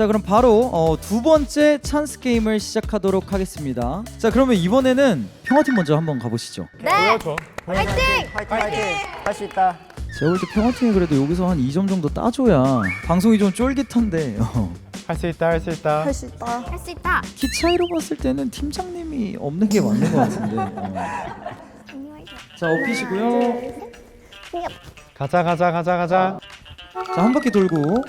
자 그럼 바로 어, 두 번째 찬스 게임을 시작하도록 하겠습니다. 자 그러면 이번에는 평화팀 먼저 한번 가보시죠. 네. 좋아. 화이팅! 화이팅 화이팅 할 수 있다 제가 볼 때 평화팀이 그래도 여기서 한 2점 정도 따줘야 방송이 좀 쫄깃한데 어, 할 수 있다. 할 수 있다. 할 수 있다 할 수 있다. 키 차이로 봤을 때는 팀장님이 없는 게 맞는 것 같은데. 어. 자 업히시고요. 가자 가자 가자 가자. 자 한 바퀴 돌고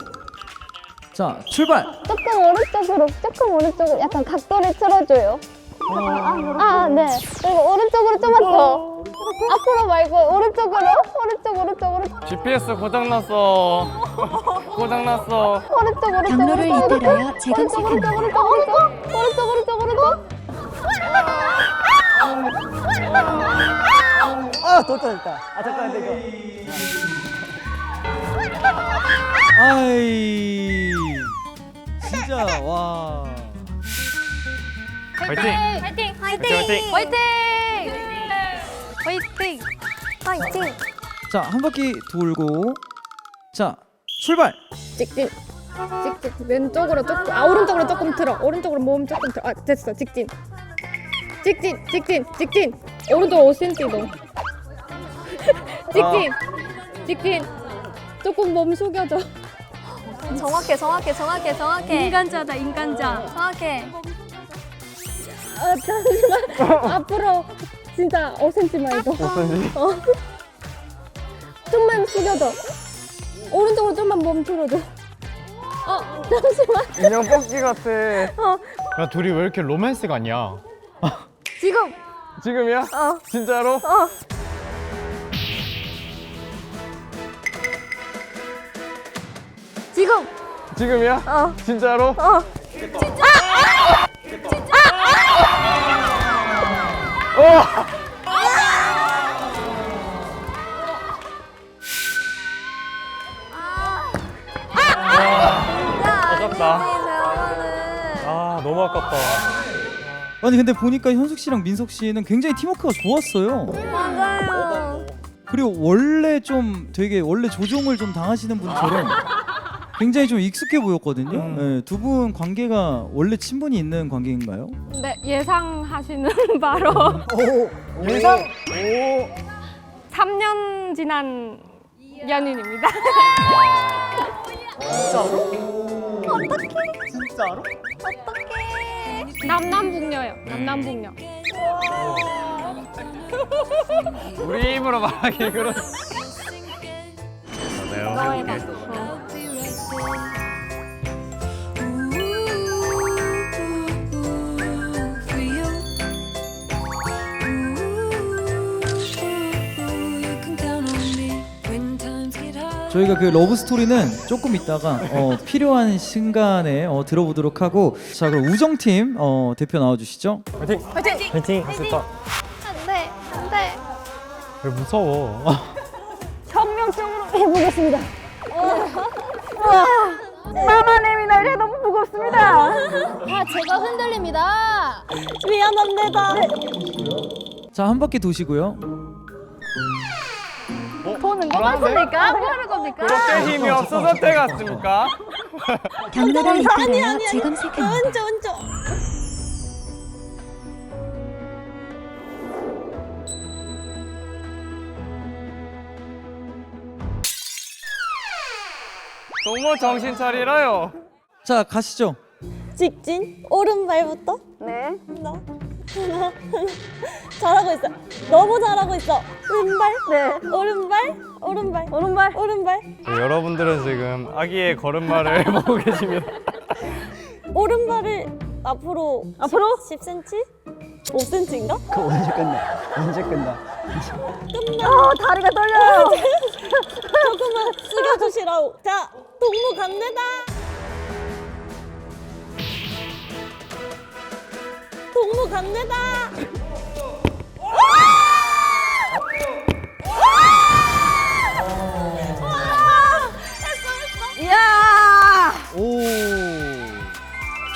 자 출발. 조금 오른쪽으로 조금 오른쪽으로 약간 각도를 틀어줘요. 아, 네. 그리고 오른쪽으로 좀만 더. 앞으로 말고 오른쪽으로, 오른쪽, 오른쪽, 오른쪽, GPS 고장났어. 고장났어. 오른쪽, 오른쪽, 경로를 오른쪽. 오른쪽, 제공 오른쪽, 오른쪽, 오른쪽, 오른쪽, 오른쪽, 오른쪽, 오른쪽. 아또 떨어졌다 아 잠깐만 이거 아이 진짜 와. 파이팅. 화이팅! 화이팅! 화이팅! 화이팅! 화이팅! 화이팅! 자 한 바퀴 돌고 자 출발. 직진. 직진. 왼쪽으로 조금, 아, 오른쪽으로 조금 틀어. 오른쪽으로 몸 조금 틀어. 아, 됐어. 직진. 직진, 직진, 직진. 오른쪽 5cm 더. 직진. 직진. 조금 몸 숙여줘. 정확해, 정확해, 정확해, 정확해. 인간자다, 인간자. 정확해. 아, 잠시만. 앞으로 진짜 5cm만 더. 5cm. 어. 좀만 숙여줘. 오른쪽으로 좀만 몸 틀어줘. 어, 잠시만. 인형 뽑기 같아. 야 둘이 왜 이렇게 로맨스 같냐? 지금. 지금이야? 어. 진짜로? 어. 지금. 지금이야? 어. 진짜로? 어. 아깝다. 저거는. 아 너무 아깝다. 아니 근데 보니까 현숙 씨랑 민석 씨는 굉장히 팀워크가 좋았어요. 맞아요. 그리고 원래 좀 되게 원래 조종을 좀 당하시는 분처럼 굉장히 좀 익숙해 보였거든요. 네, 두분 관계가 원래 친분이 있는 관계인가요? 네, 예상하시는 바로 예상 3년 지난 연인입니다. 진짜로? 어떡해. 남남북녀요. 남남북녀. 우리 입으로 말하기 그런. 내가 해볼 저희가 그 러브 스토리는 조금 있다가 어, 필요한 순간에 어, 들어보도록 하고 자 그럼 우정 팀 어, 대표 나와주시죠. 파이팅. 화이팅! 파이팅. 할 수 있다. 안 돼, 안 돼. 왜 무서워? 혁명적으로 해보겠습니다. 와, 마마님이 날려 너무 무겁습니다. 다 제가 흔들립니다. 미안합니다. 자 한 바퀴 도시고요. 돈은 뽑았습니까? 뽑을 겁니까? 그렇게 힘이 없어서 때갔습니까? 경로를 이끌어요. 지금 색합니다. 왼쪽 왼쪽. 너무 정신 차리라요. 자 가시죠. 직진 오른발부터 네 너. 잘하고 있어. 너무 잘하고 있어. 왼발? 네. 오른발? 오른발? 오른발? 오른발? 네, 여러분들은 지금 아기의 걸음마를 보고 계십니다. 오른발을 앞으로 앞으로? 10cm 5cm인가? 그거 언제 끝나? 언제 끝나? 어 다리가 떨려요. 조금만 숙여주시라고. 자 동무 갑니다 갑니다 오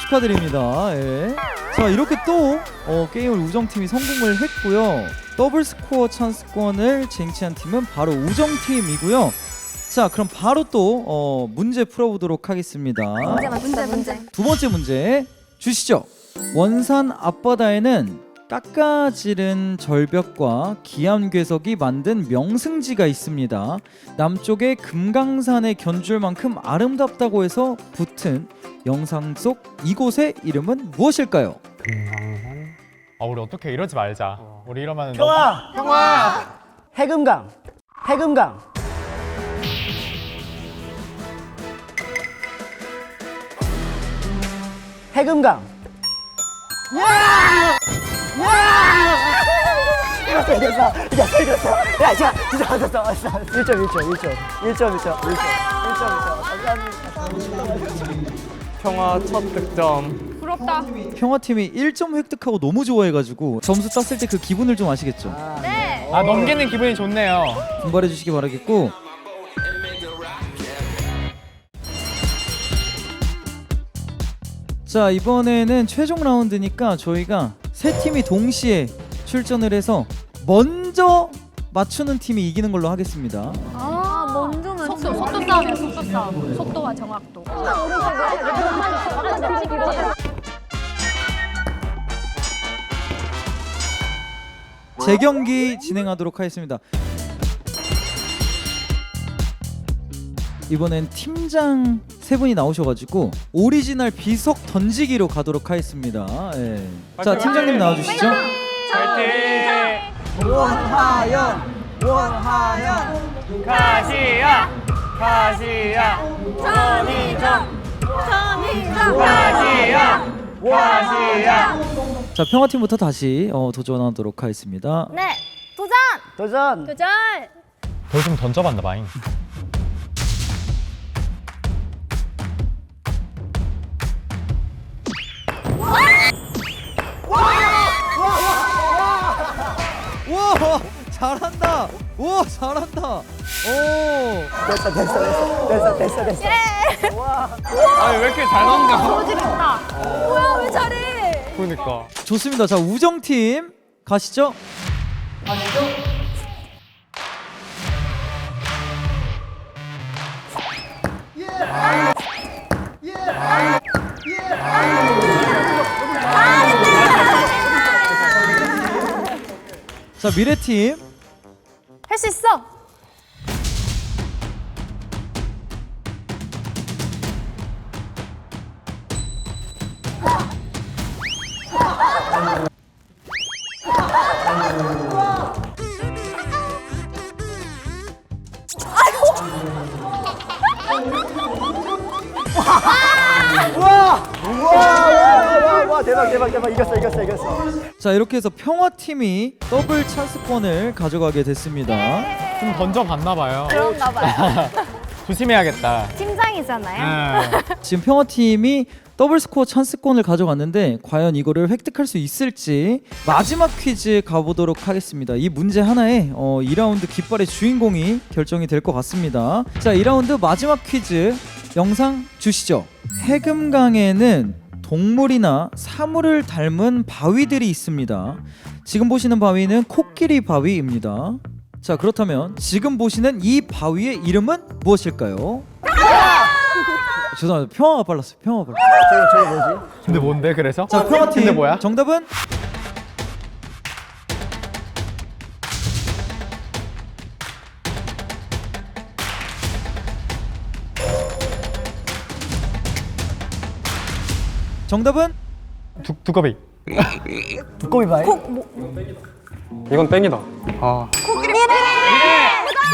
축하드립니다. 예. 자 이렇게 또 어, 게임을 우정 팀이 성공을 했고요. 더블 스코어 찬스권을 쟁취한 팀은 바로 우정 팀이고요. 자, 그럼 바로 또 어, 문제 풀어보도록 하겠습니다. 문제 문제. 두 번째 문제 주시죠. 원산 앞바다에는 깎아지른 절벽과 기암괴석이 만든 명승지가 있습니다. 남쪽의 금강산의 견줄 만큼 아름답다고 해서 붙은 영상 속 이곳의 이름은 무엇일까요? 금강산. 아 우리 어떻게 이러지 말자. 우리 이러면! 형아! 해금강. 해금강. 해금강. 야! 야! 이겼어, 이겼어, 이겼어, 이겼어. 야, 자, 진짜 맞았어, 맞았어. 1점, 1점, 1점, 1점, 1점, 1점, 1점, 1점. 평화 첫 득점. 평화팀이 1점 획득하고 너무 좋아해가지고 점수 땄을 때 그 기분을 좀 아시겠죠? 아 넘기는 기분이 좋네요. 분발해 주시기 바라겠고 자 이번에는 최종 라운드니까 저희가 세 팀이 동시에 출전을 해서 먼저 맞추는 팀이 이기는 걸로 하겠습니다 아 먼저는 속도 속도 싸움이야 속도 싸움. 속도와 정확도. 재경기 진행하도록 하겠습니다 이번엔 팀장 세 분이 나오셔가지고 오리지널 비석 던지기로 가도록 하겠습니다 예. 자 팀장님 나와주시죠 파이팅! 원하연, 원하연. 가시야! 가시야! 전이정 전이정 가시야! 가시야! 자 평화팀부터 다시 어, 도전하도록 하겠습니다 네 도전. 도전. 도전. 돌 좀 던져봤나 봐잉. 잘한다. 와 잘한다. 오. 됐어, 됐어, 됐어, 됐어, 됐어, 됐어. 아니 왜 이렇게 잘 넘겨? 뭐야 왜 잘해 그러니까. 좋습니다. 자 우정 팀 가시죠 자 미래팀 할 수 있어. 대박, 대박, 대박. 이겼어, 이겼어, 이겼어. 자 이렇게 해서 평화팀이 더블 찬스권을 가져가게 됐습니다 좀 던져봤나 봐요. 그런가 봐요. 조심해야겠다. 팀장이잖아요. 네. 지금 평화팀이 더블 스코어 찬스권을 가져갔는데 과연 이거를 획득할 수 있을지 마지막 퀴즈 가보도록 하겠습니다. 이 문제 하나에 어, 2라운드 깃발의 주인공이 결정이 될 것 같습니다. 자, 2라운드 마지막 퀴즈 영상 주시죠. 해금강에는 동물이나 사물을 닮은 바위들이 있습니다. 지금 보시는 바위는 코끼리 바위입니다. 자, 그렇다면 지금 보시는 이 바위의 이름은 무엇일까요? 죄송합니다. 평화가 빨랐어요. 평화가 빨랐어요. 저기, 저기 뭐지? 근데 뭔데 그래서? 자, 평화팀 근데 뭐야? 정답은 정답은 두, 두꺼비. 두꺼비 바위? 이건 땡이다. 아.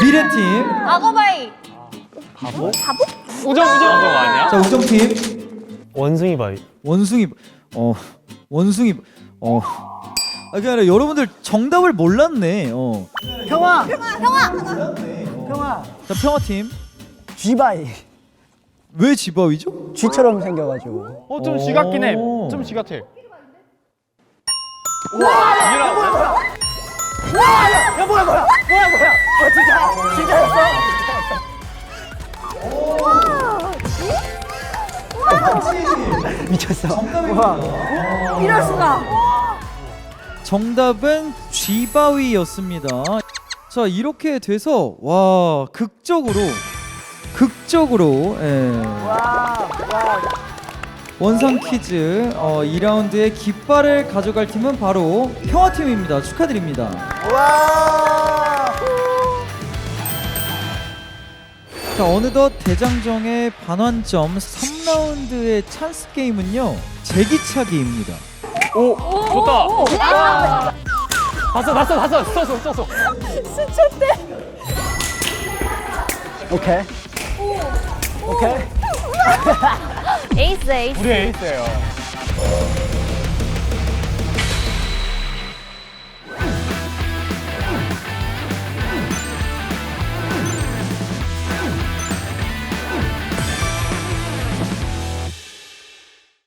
미래팀 악어바이. 우정 우정 우정 아니야? 자 우정팀 원숭이 바위. 원숭이 어 원숭이 어 아, 그게 아니라 여러분들 정답을 몰랐네 어. 평화! 평화! 평화! 자 평화팀 쥐바위. 왜 지바위죠? 쥐처럼 생겨가지고. 어좀쥐 같긴 해. 오. 좀쥐 같아. 야, 뭐야, 뭐야! 뭐야, 뭐야! 어, 진짜! 진짜였어? 미쳤어. 우와. 이럴 수가 정답은 쥐바위였습니다. 자 이렇게 돼서 와 극적으로 극적으로 예, 와, 와. 원상 퀴즈 어, 2라운드의 깃발을 가져갈 팀은 바로 평화팀입니다. 축하드립니다. 와. 자 어느덧 대장정의 반환점 3라운드의 찬스 게임은요 제기차기입니다. 오 좋다. 봤어 봤어 봤어 썼어 썼어. 오케이. 오케이. 에이스 에이스. 우리 에이스예요.